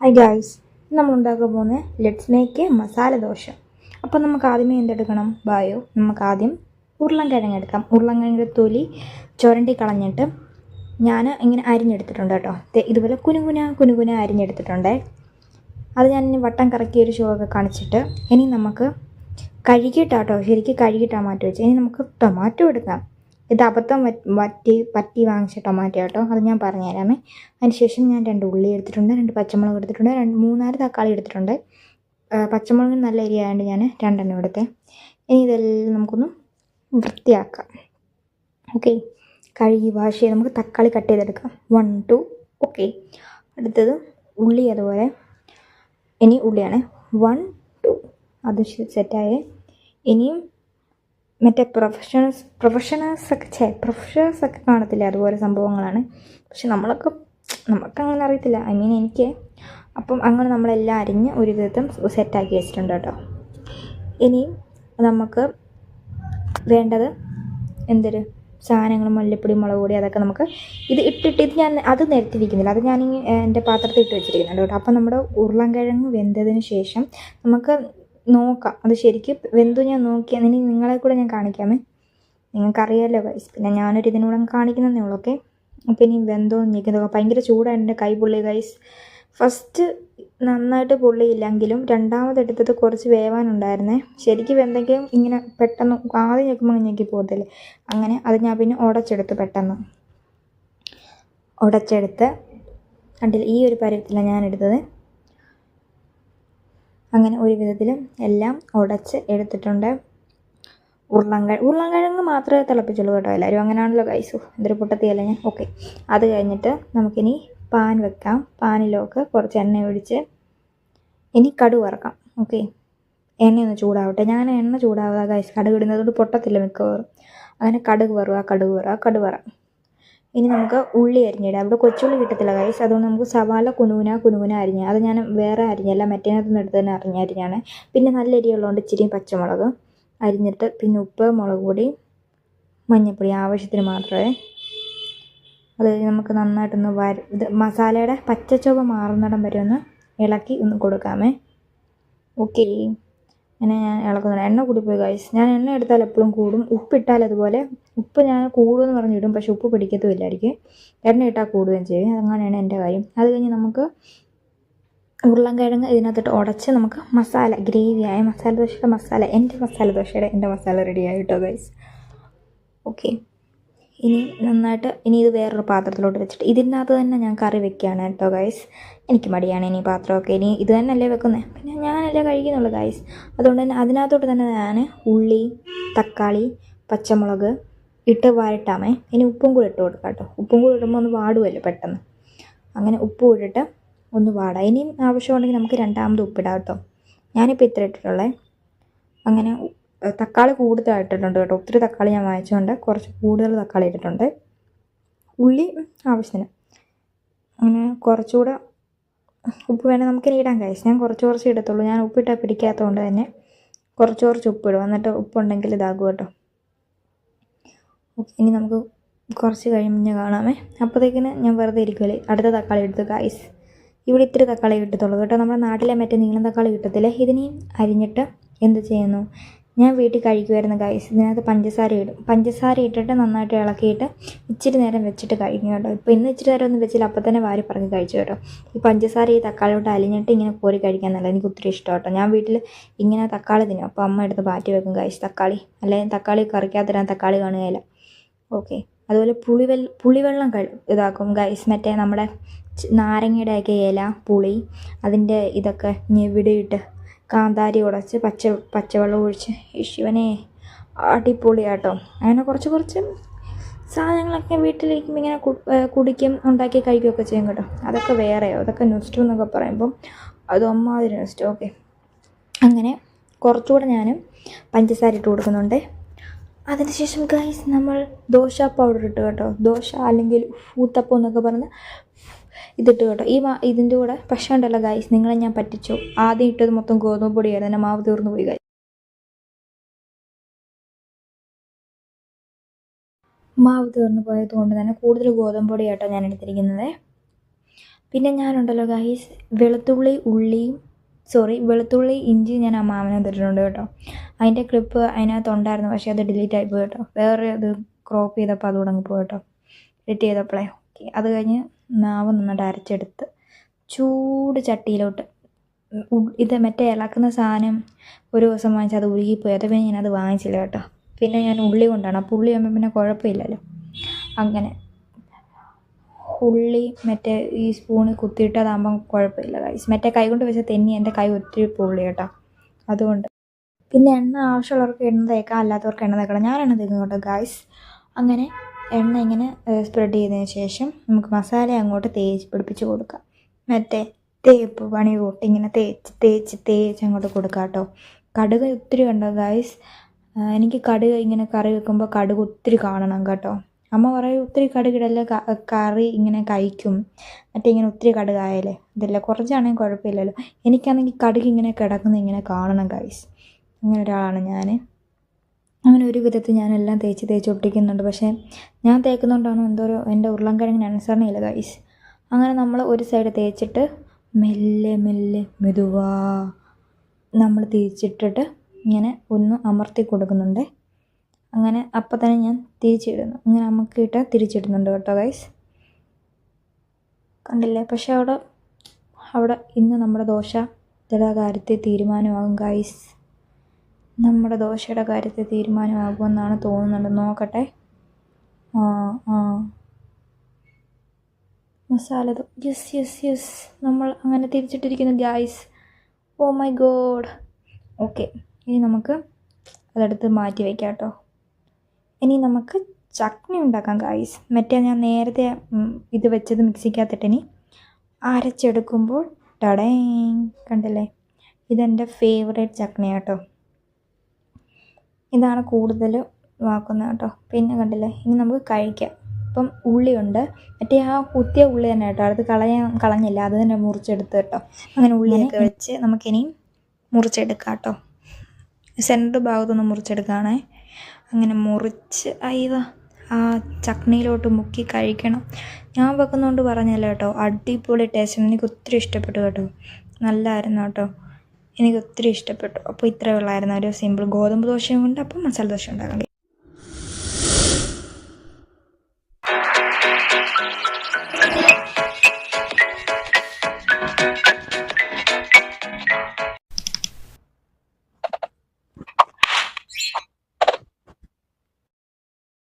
Hi guys നമ്മൾ ഉണ്ടാക്കാൻ പോകുന്നത് ലെറ്റ്സ് മേക്ക് മസാല ദോശ. അപ്പോൾ നമുക്ക് ആദ്യമേ എന്തെടുക്കണം? ബായോ നമുക്ക് ആദ്യം ഉരുളൻകിഴങ്ങ് എടുക്കാം. ഉരുളൻകിഴങ്ങിന്റെ തൊലി ചുരണ്ടി കളഞ്ഞിട്ട് ഞാൻ ഇങ്ങനെ അരിഞ്ഞെടുത്തിട്ടുണ്ട് കേട്ടോ. ഇതുപോലെ കുനുകുന കുനുകുന അരിഞ്ഞെടുത്തിട്ടുണ്ട്. അത് ഞാൻ വട്ടം കറക്കി ഒരു ഷോ ഒക്കെ കാണിച്ചിട്ട് ഇനി നമുക്ക് കഴുകിയിട്ടാട്ടോ ശരിക്കും കഴുകിയിട്ടാണ് മാറ്റി വെച്ചത് ഇനി നമുക്ക് ടൊമാറ്റോ എടുക്കാം. ഇത് അബദ്ധം വറ്റ് വറ്റി പറ്റി വാങ്ങിച്ച ടൊമാറ്റോ കേട്ടോ അത് ഞാൻ പറഞ്ഞുതരാമേ. അതിനുശേഷം ഞാൻ രണ്ട് ഉള്ളി എടുത്തിട്ടുണ്ട് രണ്ട് പച്ചമുളക് എടുത്തിട്ടുണ്ട് രണ്ട് മൂന്നാൽ തക്കാളി എടുത്തിട്ടുണ്ട്. ആ, പച്ചമുളകിന് നല്ല എരി ആയതുകൊണ്ട് ഞാൻ രണ്ടെണ്ണം എടുത്തേ. ഇനി ഇതെല്ലാം നമുക്കൊന്ന് വൃത്തിയാക്കാം. ഓക്കെ കഴുകി വാഷ് ചെയ്ത് നമുക്ക് തക്കാളി കട്ട് ചെയ്തെടുക്കാം. വൺ ടു ഓക്കെ അടുത്തത് ഉള്ളി അതുപോലെ. ഇനി ഉള്ളിയാണ്. വൺ ടു അത് സെറ്റായ ഇനിയും മറ്റേ പ്രൊഫഷണൽസ് പ്രൊഫഷണൽസ് ഒക്കെ ചേ പ്രൊഫഷണൽസ് ഒക്കെ കാണത്തില്ല അതുപോലെ സംഭവങ്ങളാണ്. പക്ഷെ നമ്മളൊക്കെ നമുക്ക് അങ്ങനെ അറിയത്തില്ല. ഐ മീൻ എനിക്ക് അപ്പം അങ്ങനെ നമ്മളെല്ലാം അരിഞ്ഞ് ഒരു വിധത്തും സെറ്റാക്കി വെച്ചിട്ടുണ്ട് കേട്ടോ. ഇനിയും നമുക്ക് വേണ്ടത്? എന്തൊരു സാധനങ്ങൾ മല്ലിപ്പൊടി മുളക് പൊടി അതൊക്കെ നമുക്ക് ഇത് ഇട്ടിട്ട് ഇത് ഞാൻ അത് നിരത്തി വയ്ക്കുന്നില്ല അത് ഞാൻ എന്റെ പാത്രത്തിൽ ഇട്ട് വെച്ചിരിക്കുന്നുണ്ട് കേട്ടോ. അപ്പം നമ്മുടെ ഉരുളൻകിഴങ്ങ് വെന്തതിന് ശേഷം നമുക്ക് നോക്കാം. അത് ശരിക്കും വെന്തു ഞാൻ നോക്കിയാൽ ഇനി നിങ്ങളെ കൂടെ ഞാൻ കാണിക്കാമേ. നിങ്ങൾക്കറിയാമല്ലോ ഗൈസ് പിന്നെ ഞാനൊരു ഇതിനൂടെ അങ്ങ് കാണിക്കുന്നതേ ഉള്ളൂ ഓക്കെ അപ്പം ഇനി വെന്തോ നിൽക്കുന്നത് ഭയങ്കര ചൂടാണ് എന്റെ കൈ പൊള്ളി ഗൈസ് ഫസ്റ്റ് നന്നായിട്ട് പൊള്ളിയില്ലെങ്കിലും രണ്ടാമതെടുത്തത് കുറച്ച് വേവാനുണ്ടായിരുന്നേ. ശരിക്കും എന്തെങ്കിലും ഇങ്ങനെ പെട്ടെന്ന് ആദ്യം ഞെക്കുമ്പോൾ ഞെക്കി പോകത്തില്ലേ? അങ്ങനെ അത് ഞാൻ പിന്നെ ഉടച്ചെടുത്ത് പെട്ടെന്ന്. ഉടച്ചെടുത്ത് കണ്ടില്ല? ഈ ഒരു പരുവത്തിലാണ് ഞാൻ എടുത്തത്. അങ്ങനെ ഒരു വിധത്തിൽ എല്ലാം ഉടച്ച് എടുത്തിട്ടുണ്ട്. ഉരുളൻകിഴ ഉരുളൻകിഴങ്ങ് മാത്രമേ തിളപ്പിച്ചുള്ളൂ കേട്ടോ എല്ലാവരും. അങ്ങനെയാണല്ലോ കൈസു എന്തൊരു പൊട്ടത്തിയല്ല ഞാൻ? ഓക്കെ അത് കഴിഞ്ഞിട്ട് നമുക്കിനി പാൻ വെക്കാം. പാനിലേക്ക് കുറച്ച് എണ്ണ ഒഴിച്ച് ഇനി കടുക് വറക്കാം. ഓക്കെ എണ്ണയൊന്ന് ചൂടാവട്ടെ. ഞാൻ എണ്ണ ചൂടാവുക കൈസ് കടുക് ഇടുന്നതുകൊണ്ട് പൊട്ടത്തില്ല മിക്കവാറും. അങ്ങനെ കടുക് വറുക കടുക് വറുക കടുക് വറ. ഇനി നമുക്ക് ഉള്ളി അരിഞ്ഞിടാം. ഇവിടെ കൊച്ചുള്ളി കിട്ടത്തില്ല കൈസ് അതുകൊണ്ട് നമുക്ക് സവാള കുനുകുന കുനുകുന അരിഞ്ഞ. അത് ഞാൻ വേറെ അരിഞ്ഞല്ല മറ്റേനകത്ത് നിന്ന് എടുത്ത് തന്നെ അരിഞ്ഞ അരിഞ്ഞാണ്. പിന്നെ നല്ല അരിയുള്ളതുകൊണ്ട് ഇച്ചിരി പച്ചമുളക് അരിഞ്ഞിട്ട് പിന്നെ ഉപ്പ് മുളക് പൊടി മഞ്ഞൾപ്പൊടി ആവശ്യത്തിന് മാത്രമേ അത് കഴിഞ്ഞ് നമുക്ക് നന്നായിട്ടൊന്ന് വര ഇത് മസാലയുടെ പച്ച ചുവ മാറുന്നിടം വരെ ഒന്ന് ഇളക്കി ഒന്ന് കൊടുക്കാമേ. ഓക്കെ അങ്ങനെ ഞാൻ ഇളക്കുന്നില്ല എണ്ണ കൂടിപ്പോയി കഴിച്ച് ഞാൻ എണ്ണ എടുത്താൽ എപ്പോഴും കൂടും. ഉപ്പിട്ടാൽ അതുപോലെ ഉപ്പ് ഞാൻ കൂടുമെന്ന് പറഞ്ഞിടും പക്ഷെ ഉപ്പ് പിടിക്കത്തുമില്ലായിരിക്കും എണ്ണ ഇട്ടാൽ കൂടുകയും ചെയ്യും. അതങ്ങനെയാണ് എന്റെ കാര്യം. അത് കഴിഞ്ഞ് നമുക്ക് ഉരുളൻകിഴങ്ങ് ഇതിനകത്തിട്ട് ഉടച്ച് നമുക്ക് മസാല ഗ്രേവിയായ മസാല ദോശയുടെ മസാല എന്റെ മസാല ദോശയുടെ എന്റെ മസാല റെഡിയായിട്ടോ ഗൈസ് ഓക്കെ ഇനി നന്നായിട്ട് ഇനി ഇത് വേറൊരു പാത്രത്തിലോട്ട് വെച്ചിട്ട് ഇതിനകത്ത് തന്നെ ഞാൻ കറി വെക്കുകയാണ് കേട്ടോ ഗൈസ് എനിക്ക് മടിയാണ് ഇനി പാത്രമൊക്കെ. ഇനി ഇത് തന്നെയല്ലേ വെക്കുന്നത് പിന്നെ ഞാനല്ലേ കഴിക്കുന്നുള്ളൂ ഗൈസ് അതുകൊണ്ട് തന്നെ അതിനകത്തോട്ട് തന്നെ ഞാൻ ഉള്ളി തക്കാളി പച്ചമുളക് ഇട്ട് വരട്ടാമേ. ഇനി ഉപ്പും കൂടി ഇട്ട് കൊടുക്കാം കേട്ടോ. ഉപ്പും കൂടി ഇടുമ്പോൾ ഒന്ന് വാടുമല്ലോ പെട്ടെന്ന്. അങ്ങനെ ഉപ്പ് ഇട്ടിട്ട് ഒന്ന് വാടാം. ഇനിയും ആവശ്യമുണ്ടെങ്കിൽ നമുക്ക് രണ്ടാമത് ഉപ്പിടാം കേട്ടോ. ഞാനിപ്പോൾ ഇത്ര ഇട്ടിട്ടുള്ളത് അങ്ങനെ തക്കാളി കൂടുതൽ ഇട്ടിട്ടുണ്ട് കേട്ടോ. ഒത്തിരി തക്കാളി ഞാൻ വാങ്ങിച്ചുകൊണ്ട് കുറച്ച് കൂടുതൽ തക്കാളി ഇട്ടിട്ടുണ്ട്. ഉള്ളി ആവശ്യത്തിന്. അങ്ങനെ കുറച്ചുകൂടെ ഉപ്പ് വേണേൽ നമുക്കിനി ഇടാൻ കഴിച്ചു ഞാൻ കുറച്ച് കുറച്ച് ഇടത്തുള്ളൂ. ഞാൻ ഉപ്പിട്ടാൽ പിടിക്കാത്തതുകൊണ്ട് തന്നെ കുറച്ച് കുറച്ച് ഉപ്പിടും. എന്നിട്ട് ഉപ്പുണ്ടെങ്കിൽ ഇതാകും കേട്ടോ. ഇനി നമുക്ക് കുറച്ച് കഴിഞ്ഞ് കാണാമേ. അപ്പോഴത്തേക്കിന് ഞാൻ വെറുതെ ഇരിക്കുമല്ലേ അടുത്ത തക്കാളി എടുത്ത് ഗൈസ് ഇവിടെ ഇത്തിരി തക്കാളി കിട്ടത്തുള്ളൂ കേട്ടോ. നമ്മുടെ നാട്ടിലെ മറ്റേ നീളം തക്കാളി കിട്ടത്തില്ലേ? ഇതിനെയും അരിഞ്ഞിട്ട് എന്ത് ചെയ്യുന്നു? ഞാൻ വീട്ടിൽ കഴിക്കുമായിരുന്നു ഗൈസ് ഇതിനകത്ത് പഞ്ചസാര ഇടും. പഞ്ചസാര ഇട്ടിട്ട് നന്നായിട്ട് ഇളക്കിയിട്ട് ഇച്ചിരി നേരം വെച്ചിട്ട് കഴിക്കും കേട്ടോ. ഇപ്പോൾ ഇന്ന് ഇച്ചിരി നേരം ഒന്നും വെച്ചില്ല. അപ്പോൾ തന്നെ വാരി പറഞ്ഞ് കഴിച്ചു കേട്ടോ. ഈ പഞ്ചസാര ഈ തക്കാളിയോട്ട് അലിഞ്ഞിട്ട് ഇങ്ങനെ കോരി കഴിക്കാൻ നല്ല എനിക്ക് ഒത്തിരി ഇഷ്ടം കേട്ടോ. ഞാൻ വീട്ടിൽ ഇങ്ങനെ തക്കാളി തിന്നും. അപ്പോൾ അമ്മ എടുത്ത് മാറ്റി വെക്കും ഗൈസ് തക്കാളി. അല്ലെങ്കിൽ തക്കാളി കറിക്കാത്തരാൻ തക്കാളി കാണുകയില്ല. ഓക്കെ അതുപോലെ പുളിവെൽ പുളിവെള്ളം കഴി ഇതാക്കും ഗൈസ് മറ്റേ നമ്മുടെ നാരങ്ങയുടെയൊക്കെ ഇല പുളി അതിന്റെ ഇതൊക്കെ ഞെവിടിയിട്ട് കാന്താരി ഉടച്ച് പച്ച പച്ചവെള്ളം ഒഴിച്ച്. ശിവനെ അടിപൊളിയാട്ടോ. അങ്ങനെ കുറച്ച് കുറച്ച് സാധനങ്ങളൊക്കെ വീട്ടിലിരിക്കുമ്പോൾ ഇങ്ങനെ കുടിക്കും ഉണ്ടാക്കി കഴിക്കുകയൊക്കെ ചെയ്യും കേട്ടോ. അതൊക്കെ വേറെയോ അതൊക്കെ നുസ്റ്റു എന്നൊക്കെ പറയുമ്പം അത് ഒമ്മാതിരി ഓക്കെ. അങ്ങനെ കുറച്ചുകൂടെ ഞാനും പഞ്ചസാര ഇട്ട് കൊടുക്കുന്നുണ്ട്. അതിനുശേഷം ഗൈസ് നമ്മൾ ദോശ പൗഡർ ഇട്ട് കേട്ടോ. ദോശ അല്ലെങ്കിൽ ഊത്തപ്പം എന്നൊക്കെ പറഞ്ഞ് ഇതിട്ട് കേട്ടോ. ഈ ഇതിന്റെ കൂടെ പക്ഷേ ഉണ്ടല്ലോ ഗായ്സ് നിങ്ങളെ ഞാൻ പറ്റിച്ചു. ആദ്യം ഇട്ടത് മൊത്തം ഗോതമ്പ് പൊടിയായിരുന്നു. എന്റെ മാവ് തീർന്നു പോയി ഗൈസ് മാവ് തീർന്നു പോയത് കൊണ്ട് തന്നെ കൂടുതൽ ഗോതമ്പ് പൊടിയാട്ടോ ഞാൻ എടുത്തിരിക്കുന്നത്. പിന്നെ ഞാനുണ്ടല്ലോ ഗായ്സ് വെളുത്തുള്ളി ഉള്ളിയും സോറി വെളുത്തുള്ളി ഇഞ്ചി ഞാൻ ആ മാമനെ തന്നിട്ടുണ്ട് കേട്ടോ. അതിന്റെ ക്ലിപ്പ് അതിനകത്തുണ്ടായിരുന്നു പക്ഷേ അത് ഡിലീറ്റ് ആയി കേട്ടോ. വേറെ അത് ക്രോപ്പ് ചെയ്തപ്പോൾ അത് അങ്ങ് പോയി കേട്ടോ. എഡിറ്റ് ചെയ്തപ്പോഴേ ഓക്കെ അത് കഴിഞ്ഞ് മാവ് നന്നായിട്ട് അരച്ചെടുത്ത് ചൂട് ചട്ടിയിലോട്ട് ഇത് മറ്റേ ഇളക്കുന്ന സാധനം ഒരു ദിവസം വാങ്ങിച്ചാൽ അത് ഉരുകിപ്പോയി. അത് പിന്നെ ഞാനത് വാങ്ങിച്ചില്ല കേട്ടോ. പിന്നെ ഞാൻ ഉള്ളി കൊണ്ടാണ് അപ്പോൾ ഉള്ളി ആകുമ്പോൾ പിന്നെ കുഴപ്പമില്ലല്ലോ. അങ്ങനെ ഉള്ളി മറ്റേ ഈ സ്പൂണിൽ കുത്തിയിട്ട് അതാകുമ്പം കുഴപ്പമില്ല കൈസ് മറ്റേ കൈ കൊണ്ട് വെച്ച തെന്നി എന്റെ കൈ ഒത്തിരി പൊള്ളി കേട്ടോ. അതുകൊണ്ട് പിന്നെ എണ്ണ ആവശ്യമുള്ളവർക്ക് എണ്ണ തേക്കാം അല്ലാത്തവർക്ക് എണ്ണ തേക്കണം ഞാൻ എണ്ണ തേക്കും കേട്ടോ ഗായ്സ് അങ്ങനെ എണ്ണ ഇങ്ങനെ സ്പ്രെഡ് ചെയ്തതിന് ശേഷം നമുക്ക് മസാല അങ്ങോട്ട് തേച്ച് പിടിപ്പിച്ച് കൊടുക്കാം. മറ്റേ തേപ്പ് പണി കൂട്ടി ഇങ്ങനെ തേച്ച് തേച്ച് തേച്ച് അങ്ങോട്ട് കൊടുക്കാം കേട്ടോ. കടുക് ഒത്തിരി ഉണ്ടോ ഗായ്സ് എനിക്ക് കടുക് ഇങ്ങനെ കറി വെക്കുമ്പോൾ കടുക് ഒത്തിരി കാണണം കേട്ടോ. അമ്മ പറയും ഒത്തിരി കടുകിടല്ലേ കറി ഇങ്ങനെ കഴിക്കും. മറ്റേ ഇങ്ങനെ ഒത്തിരി കടുകായാലേ ഇതല്ല കുറച്ചാണെങ്കിൽ കുഴപ്പമില്ലല്ലോ. എനിക്കാണെങ്കിൽ കടുക് ഇങ്ങനെ കിടക്കുന്നത് ഇങ്ങനെ കാണണം ഗൈസ് അങ്ങനെ ഒരാളാണ് ഞാൻ അങ്ങനെ ഒരു വിധത്തിൽ ഞാനെല്ലാം തേച്ച് തേച്ച് ഒട്ടിക്കുന്നുണ്ട്. പക്ഷേ ഞാൻ തേക്കുന്നതുകൊണ്ടാണോ എന്തോ ഒരു എന്റെ ഉരുളൻകിഴങ്ങിന് അനുസരണയില്ല ഗൈസ് അങ്ങനെ നമ്മൾ ഒരു സൈഡ് തേച്ചിട്ട് മെല്ലെ മെല്ലെ മെതുവാ നമ്മൾ തിരിച്ചിട്ടിട്ട് ഇങ്ങനെ ഒന്ന് അമർത്തി കൊടുക്കുന്നുണ്ട്. അങ്ങനെ അപ്പം തന്നെ ഞാൻ തിരിച്ചിടുന്നു. ഇങ്ങനെ അമക്കിയിട്ട് തിരിച്ചിടുന്നുണ്ട് കേട്ടോ ഗൈസ് കണ്ടില്ലേ? പക്ഷെ അവിടെ അവിടെ ഇന്ന് നമ്മുടെ ദോശ ചില കാര്യത്തിൽ തീരുമാനമാകും ഗൈസ് നമ്മുടെ ദോശയുടെ കാര്യത്തിൽ തീരുമാനമാകുമെന്നാണ് തോന്നുന്നുണ്ട്. നോക്കട്ടെ. ആ ആ. മസാല യെസ് യെസ് യെസ് നമ്മൾ അങ്ങനെ തിരിച്ചിട്ടിരിക്കുന്നു guys oh my God okay ഇനി നമുക്ക് അതെടുത്ത് മാറ്റി വയ്ക്കാം കേട്ടോ. ഇനി നമുക്ക് ചട്നി ഉണ്ടാക്കാം ഗായ്സ് മറ്റേ ഞാൻ നേരത്തെ ഇത് വെച്ചത് മിക്സിക്കകത്തിട്ടിനി. അരച്ചെടുക്കുമ്പോൾ ടടേ കണ്ടല്ലേ? ഇതെന്റെ ഫേവറേറ്റ് ചട്നി കേട്ടോ. ഇതാണ് കൂടുതൽ വാക്കുന്നത് കേട്ടോ. പിന്നെ കണ്ടില്ലേ ഇനി നമുക്ക് കഴിക്കാം. ഇപ്പം ഉള്ളിയുണ്ട്. മറ്റേ ആ കുത്തിയ ഉള്ളി തന്നെ കേട്ടോ. അടുത്ത് കളയാൻ കളഞ്ഞില്ല. അത് തന്നെ മുറിച്ചെടുത്ത് കേട്ടോ. അങ്ങനെ ഉള്ളിയൊക്കെ വെച്ച് നമുക്കിനി മുറിച്ചെടുക്കാം കേട്ടോ. സെന്റർ ഭാഗത്തൊന്ന് മുറിച്ചെടുക്കുകയാണേ അങ്ങനെ മുറിച്ച് അയ്യോ ആ ചട്നിയിലോട്ട് മുക്കി കഴിക്കണം. ഞാൻ വെക്കുന്നതുകൊണ്ട് പറഞ്ഞല്ലോ കേട്ടോ. അടിപൊളി ടേസ്റ്റ്. എനിക്ക് ഒത്തിരി ഇഷ്ടപ്പെട്ടു കേട്ടോ. നല്ലതായിരുന്നു കേട്ടോ. എനിക്ക് ഒത്തിരി ഇഷ്ടപ്പെട്ടു. അപ്പോൾ ഇത്രയേ ഉള്ളായിരുന്നു. ഒരു സിമ്പിൾ ഗോതമ്പ് ദോശയും കൊണ്ട് അപ്പം മസാല ദോശ ഉണ്ടാക്കാം